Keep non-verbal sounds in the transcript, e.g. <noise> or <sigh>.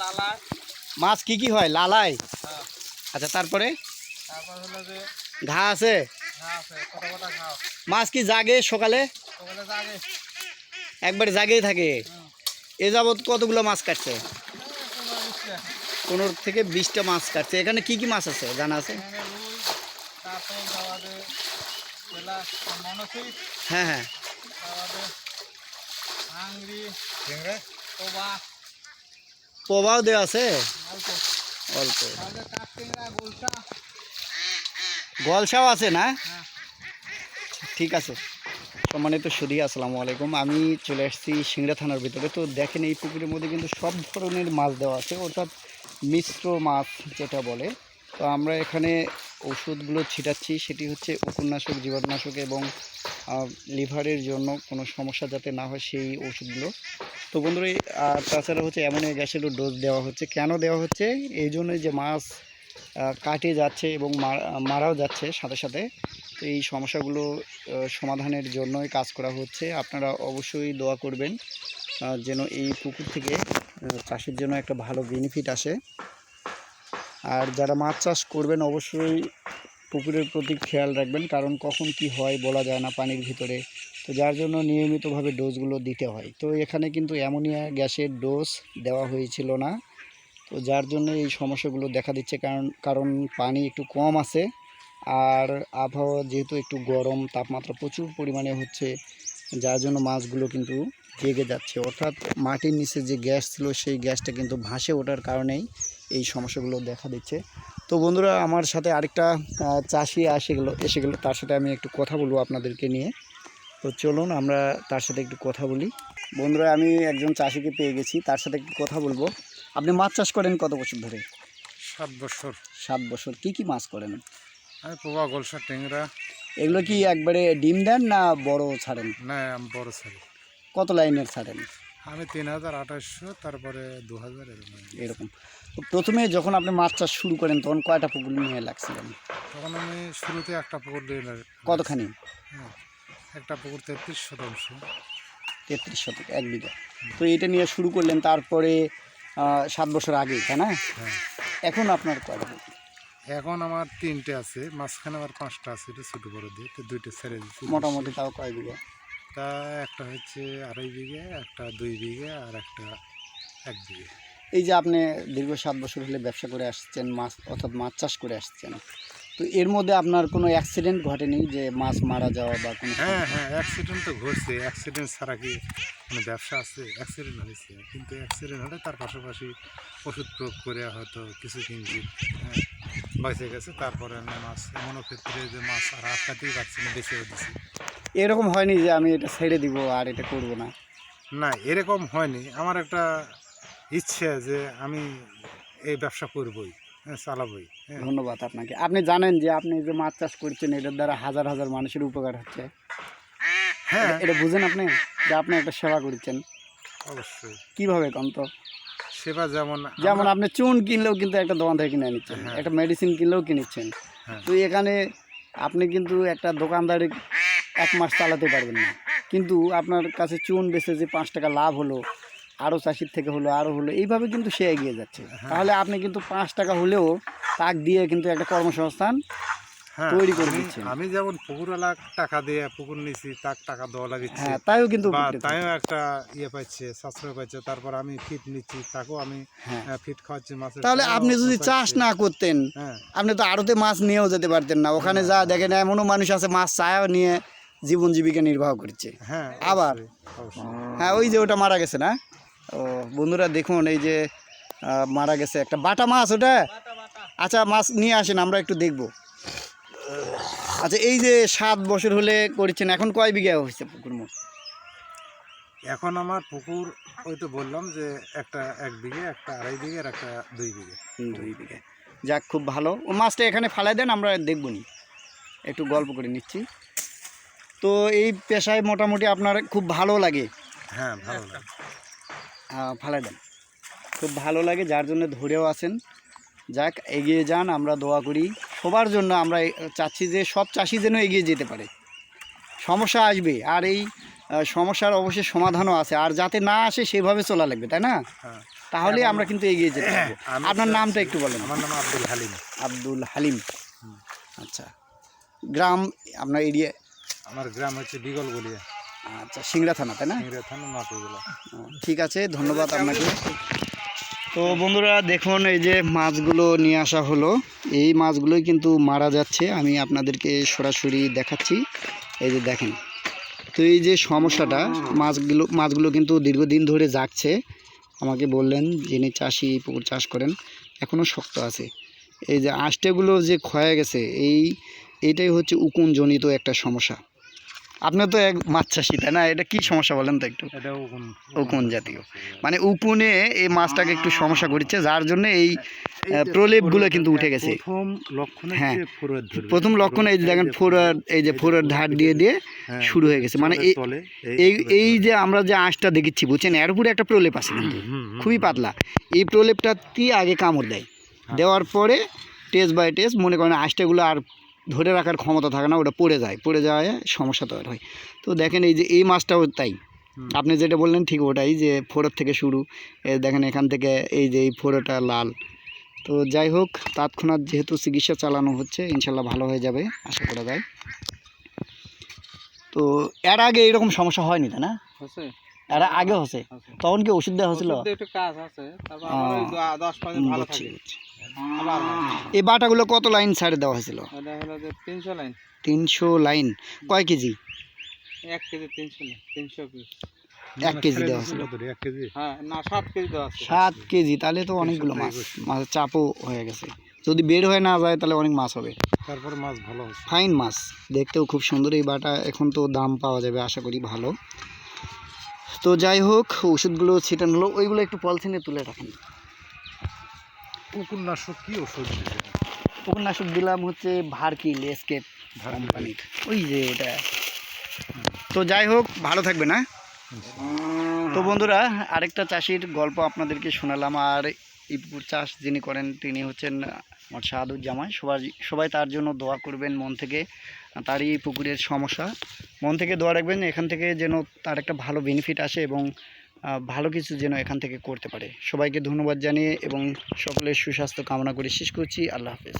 লালা। মাছ কি কি হয়? লালাই? হ্যাঁ। আচ্ছা তারপরে? তারপর হলো যে ঘা আছে? মাছ কি জাগে সকালে? একবারে জাগেই থাকে। এ যাবৎ কতগুলো মাছ কাটছে? পনেরো থেকে বিশটা মাছ কাটছে। এখানে কি কি মাছ আছে? জানা আছে? হ্যাঁ হ্যাঁ। হাংরি দেওয়া আছে? অল্প। গলসাও আছে না? ঠিক আছে। সম্মানিত সুদী আসসালামু আলাইকুম। আমি চলে আসছি সিংড়া থানার ভিতরে। তো দেখেন এই পুকুরের মধ্যে কিন্তু সব ধরনের মাছ দেওয়া আছে। অর্থাৎ মিশ্র মাছ যেটা বলে। তো আমরা এখানে ওষুধগুলো ছিটাচ্ছি। সেটি হচ্ছে উপন্যাসক জীবাণুনাশক এবং লিভারের জন্য কোনো সমস্যা যাতে না হয় সেই ওষুধগুলো। তো বন্ধুরা আর তাছাড়া হচ্ছে অ্যামোনিয়া গ্যাসেরও ডোজ দেওয়া হচ্ছে। কেন দেওয়া হচ্ছে? এই জন্যই যে মাছ কাটে যাচ্ছে এবং মারাও যাচ্ছে সাথে সাথে। তো এই সমস্যাগুলো সমাধানের জন্যই কাজ করা হচ্ছে। আপনারা অবশ্যই দোয়া করবেন যেন এই পুকুর থেকে চাষের জন্য একটা ভালো বেনিফিট আসে। আর যারা মাছ চাষ করবেন, অবশ্যই পুকুরের প্রতি খেয়াল রাখবেন, কারণ কখন কি হয় বলা যায় না পানির ভিতরে। তো যার জন্য নিয়মিতভাবে ডোজগুলো দিতে হয়। তো এখানে কিন্তু অ্যামোনিয়া গ্যাসের ডোজ দেওয়া হয়েছিল না। তো যার জন্য এই সমস্যাগুলো দেখা দিচ্ছে, কারণ কারণ পানি একটু কম আছে। আর আবহাওয়া যেহেতু একটু গরম, তাপমাত্রা প্রচুর পরিমাণে হচ্ছে, যার জন্য মাছগুলো কিন্তু জেগে যাচ্ছে। অর্থাৎ মাটির নিচে যে গ্যাস ছিল, সেই গ্যাসটা কিন্তু ভাসে ওঠার কারণেই এই সমস্যাগুলো দেখা দিচ্ছে। তো বন্ধুরা আমার সাথে আরেকটা চাষি আসে গেলো এসে গেলো তার সাথে আমি একটু কথা বলব আপনাদেরকে নিয়ে। তো চলুন আমরা তার সাথে একটু কথা বলি। বন্ধুরা আমি একজন চাষিকে পেয়ে গেছি তার সাথে একটু কথা বলব। আপনি মাছ চাষ করেন কত বছর ধরে? সাত বছর। সাত বছর। কি কি মাছ করেন? আমি পোবা গোলসা টেংরা এগুলো কি একবারে ডিম দেন না বড় ছাড়েন? না বড় ছেলে কত লাইনের ছাড়েন? আমি তিন হাজার আঠাশশো তারপরে দু হাজার এরকম। এরকম। তো প্রথমে যখন আপনি মাছ চাষ শুরু করেন তখন কয়টা পুকুর নিয়ে লাগছিলেন? তখন আমি শুরুতে একটা পুকুর লা- কতখানি? হ্যাঁ, একটা পুকুর তেত্রিশ শতাংশ। তেত্রিশ শতক এক বিঘা। তো এটা নিয়ে শুরু করলেন তারপরে আহ, সাত বছর আগে তাই না? হ্যাঁ। এখন আপনার কয়টা পুকুর? এখন আমার তিনটে আছে মাঝখানে আমার পাঁচটা আছে এটা ছোটো বড় দিয়ে তো দুইটা ছেড়ে দিচ্ছি। মোটামুটি তাও কয় বিঘা? তা একটা হচ্ছে আড়াই বিঘে একটা দুই বিঘে আর একটা এক বিঘে। এই যে আপনি দীর্ঘ সাত বছর হলে ব্যবসা করে আসছেন মাছ অর্থাৎ মাছ চাষ করে আসছেন তো এর মধ্যে আপনার কোনো অ্যাক্সিডেন্ট ঘটেনি যে মাছ মারা যাওয়া বা কোনো হ্যাঁ হ্যাঁ অ্যাক্সিডেন্ট তো ঘটছে। অ্যাক্সিডেন্ট ছাড়া কি কোনো ব্যবসা আছে? অ্যাক্সিডেন্ট হয়েছে। কিন্তু অ্যাক্সিডেন্ট হলে তার পাশাপাশি ওষুধ প্রয়োগ করে হয়তো কিছু কিনছি হ্যাঁ। বেঁচে গেছে তারপরে আমি মাছ এমনও ক্ষেত্রে যে মাছ আর আটকাতেই পারছি না বেঁচেও দিছি এরকম হয়নি যে আমি এটা ছেড়ে দিব আর এটা করব না? না এরকম হয়নি। আমার একটা ইচ্ছে যে আমি এই ব্যবসা করবই হ্যাঁ চালাবই হ্যাঁ। ধন্যবাদ আপনাকে। আপনি জানেন যে আপনি যে মাছ চাষ করছেন এটার দ্বারা হাজার হাজার মানুষের উপকার হচ্ছে। হ্যাঁ। এটা- এটা বুঝেন আপনি? যে আপনি একটা সেবা করছেন। অবশ্যই। কীভাবে কম তো সেবা যেমন যেমন আপনি চুন কিনলেও কিন্তু একটা দোকান থেকে কিনে নিচ্ছেন হ্যাঁ। একটা মেডিসিন কিনলেও কিনেছেন হ্যাঁ। তো এখানে আপনি কিন্তু একটা দোকানদারি এক মাস চালাতে পারবেন না কিন্তু আপনার কাছে চুন বেচে যে পাঁচ টাকা লাভ হলো আরও চাষির থেকে হলো আরও হলো এইভাবে কিন্তু সে এগিয়ে যাচ্ছে হ্যাঁ। তাহলে আপনি কিন্তু পাঁচ টাকা হলেও তাক দিয়ে কিন্তু একটা কর্মসংস্থান তৈরি করে আমি- আমি যেমন পুকুরওয়ালা টাকা দিয়ে পুকুর নিছি তার টাকা দেওয়া লাগিচ্ছে। হ্যাঁ তাইও কিন্তু তাইও একটা ইয়ে পাচ্ছে সাশ্রয় পাচ্ছে তারপর আমি ফিট নিচ্ছি তাকেও আমি হ্যাঁ। ফিট খাওয়াচ্ছি মাছের তাহলে আপনি যদি চাষ না করতেন হ্যাঁ। আপনি তো আড়তে মাছ নিয়েও যেতে পারতেন না। ওখানে যা দেখেন এমনও মানুষ আছে মাছ চায়াও নিয়ে জীবন জীবিকা নির্বাহ করছে। হ্যাঁ আবার? হ্যাঁ ওই যে ওটা মারা গেছে না? ও বন্ধুরা দেখুন এই যে আহ, মারা গেছে একটা বাটা মাছ ওটা? আচ্ছা মাছ নিয়ে আসেন আমরা একটু দেখব। আচ্ছা এই যে সাত বছর হলে করেছেন এখন কয় বিঘা হয়েছে পুকুর মোট? এখন আমার পুকুর ওই তো বললাম যে একটা এক বিঘে একটা আড়াই বিঘে আর একটা দুই বিঘে। দুই বিঘে। যাক খুব ভালো। ও মাছটা এখানে ফালাই দেন আমরা দেখব নি একটু গল্প করে নিচ্ছি। তো এই পেশায় মোটামুটি আপনার খুব ভালো লাগে? হ্যাঁ ভালো লাগে। আহ, ফালাই দেন। খুব ভালো লাগে যার জন্য ধরেও আছেন। যাক এগিয়ে যান আমরা দোয়া করি। সবার জন্য আমরা চাচ্ছি যে সব চাষি যেন এগিয়ে যেতে পারে। সমস্যা আসবে আর এই সমস্যার অবশ্যই সমাধানও আছে। আর যাতে না আসে সেভাবে চলা লাগবে তাই না? হ্যাঁ। তাহলে আমরা কিন্তু এগিয়ে যেতে পারব। <clears throat> আপনার নামটা একটু বলেন। আমার নাম আব্দুল হালিম। আব্দুল হালিম। আচ্ছা। গ্রাম আপনার এরিয়া? আমার গ্রাম হচ্ছে বিগল গলিয়া। আচ্ছা সিংড়া থানা তাই না? সিংড়া থানা ঠিক আছে ধন্যবাদ আপনাকে। তো বন্ধুরা দেখুন, এই যে মাছগুলো নিয়ে আসা হলো। এই মাছগুলোই কিন্তু মারা যাচ্ছে। আমি আপনাদেরকে সরাসরি দেখাচ্ছি। এই যে দেখেন। তো এই যে সমস্যাটা, মাছগুলো মাছগুলো কিন্তু দীর্ঘদিন ধরে জাগছে। আমাকে বললেন, যিনি চাষি, পুকুর চাষ করেন এখনও শক্ত আছে। এই যে আষ্টেগুলো যে ক্ষয়ে গেছে, এই, এটাই হচ্ছে উকুনজনিত একটা সমস্যা। আপনার তো এক মাছ চাষি তাই না? এটা কি সমস্যা বলেন তো একটু? উকুন। জাতীয়। মানে উকুনে এই মাছটাকে একটু সমস্যা করছে যার জন্য এই এই যে প্রলেপগুলো কিন্তু উঠে গেছে। প্রথম লক্ষণ হ্যাঁ। প্রথম লক্ষণ এই যে দেখেন ফোরার এই যে ফোরার ধার দিয়ে দিয়ে হ্যাঁ, শুরু হয়ে গেছে। মানে এই এই যে আমরা যে আঁশটা দেখেছি বুঝছেন? এর উপরে একটা প্রলেপ আছে কিন্তু। খুবই পাতলা। এই প্রলেপটা কি আগে কামড় দেয়। দেওয়ার পরে টেস্ট বাই টেস্ট মনে করেন আঁশটাগুলো আর ধরে রাখার ক্ষমতা থাকে না ওটা পড়ে যায় পড়ে যাওয়ায় সমস্যা তৈরি হয়। তো দেখেন এই যে এই মাছটাও তাই। আপনি যেটা বললেন ঠিক ওটাই যে ফোরর থেকে শুরু। দেখেন এখান থেকে এই যে এই ফোরোটা লাল। তো যাই হোক তৎক্ষণাৎ যেহেতু চিকিৎসা চালানো হচ্ছে ইনশাল্লাহ ভালো হয়ে যাবে আশা করা যায়। তো এর আগে এরকম সমস্যা হয়নি তাই না? এর আগে হচ্ছে তখন কি ওষুধ দেওয়া হয়েছিল? একটু কাজ আছে। তারপর ভালো থাকে। হয়। এই বাটাগুলো কত লাইন ছাড়ে দেওয়া হয়েছিল? এটা হলো যে তিনশো লাইন। তিনশো লাইন। কয় কেজি? এক কেজি পিস। এক কেজি দেওয়া ছিল। কত রে, এক কেজি। হ্যাঁ না সাত কেজি দেওয়া সাত কেজি তাহলে তো অনেকগুলো মাছ। মাছের চাপও হয়ে গেছে। যদি বের হয়ে না যায় তাহলে অনেক মাছ হবে। তারপর মাছ ভালো ফাইন মাছ। দেখতেও খুব সুন্দর এই বাটা। এখন তো দাম পাওয়া যাবে আশা করি ভালো। তো যাই হোক ওষুধগুলো ছিটানো হলো। ওইগুলো একটু পলিথিনে তুলে রাখেন। কুকুরনাশক কি ওষুধ কুকুরনাশক দিলাম হচ্ছে ভারকিল এসকেপ কোম্পানির। ওই যে ওটা তো যাই হোক ভালো থাকবে না তো বন্ধুরা আরেকটা চাষির গল্প আপনাদেরকে শোনালাম। আর এই পুকুর চাষ যিনি করেন তিনি হচ্ছেন আমার শাহাদুজ্জামান সবাই সবাই তার জন্য দোয়া করবেন মন থেকে। তারই এই পুকুরের সমস্যা। মন থেকে দোয়া রাখবেন, এখান থেকে যেন তার একটা ভালো বেনিফিট আসে এবং ভালো কিছু যেন এখান থেকে করতে পারে। সবাইকে ধন্যবাদ জানিয়ে এবং সকলের সুস্বাস্থ্য কামনা করে শেষ করছি। আল্লাহ হাফেজ।